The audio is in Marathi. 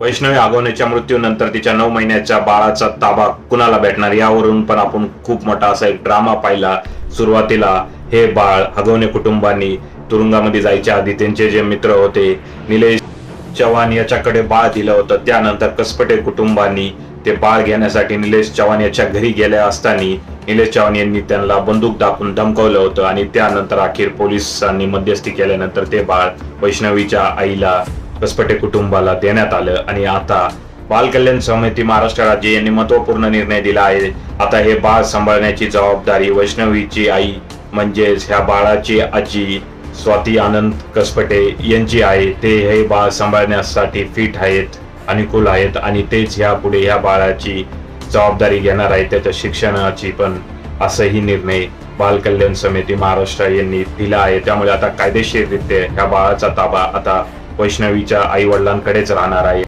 वैष्णवी आगवण्याच्या मृत्यूनंतर तिच्या नऊ महिन्याच्या बाळाचा ताबा कुणाला भेटणार यावरून पण आपण खूप मोठा असा एक ड्रामा पाहिला सुरुवातीला. हे बाळ हगवणे कुटुंबांनी तुरुंगामध्ये जायच्या आधी त्यांचे जे मित्र होते निलेश चव्हाण याच्याकडे बाळ दिलं होतं. त्यानंतर कसपटे कुटुंबांनी ते बाळ घेण्यासाठी निलेश चव्हाण याच्या घरी गेल्या असताना निलेश चव्हाण यांनी त्यांना बंदूक दाखवून धमकवलं होतं आणि त्यानंतर अखेर पोलिसांनी मध्यस्थी केल्यानंतर ते बाळ वैष्णवीच्या आईला कसपटे कुटुंबाला देण्यात आलं. आणि आता बाल कल्याण समिती महाराष्ट्र राज्य यांनी महत्त्वपूर्ण निर्णय दिला आहे. आता हे बाळ सांभाळण्याची जबाबदारी वैष्णवीची आई म्हणजेच ह्या बाळाची आजी स्वाती आनंद कसपटे यांची आहे. ते हे बाळ सांभाळण्यासाठी फिट आहेत अनुकूल आहेत आणि तेच ह्या पुढे ह्या बाळाची जबाबदारी घेणार आहे. त्याच्या शिक्षणाची पण असंही निर्णय बाल कल्याण समिती महाराष्ट्र यांनी दिला आहे. त्यामुळे आता कायदेशीररित्या ह्या बाळाचा ताबा आता वैष्णवीच्या आई वडिलांकडेच राहणार आहे.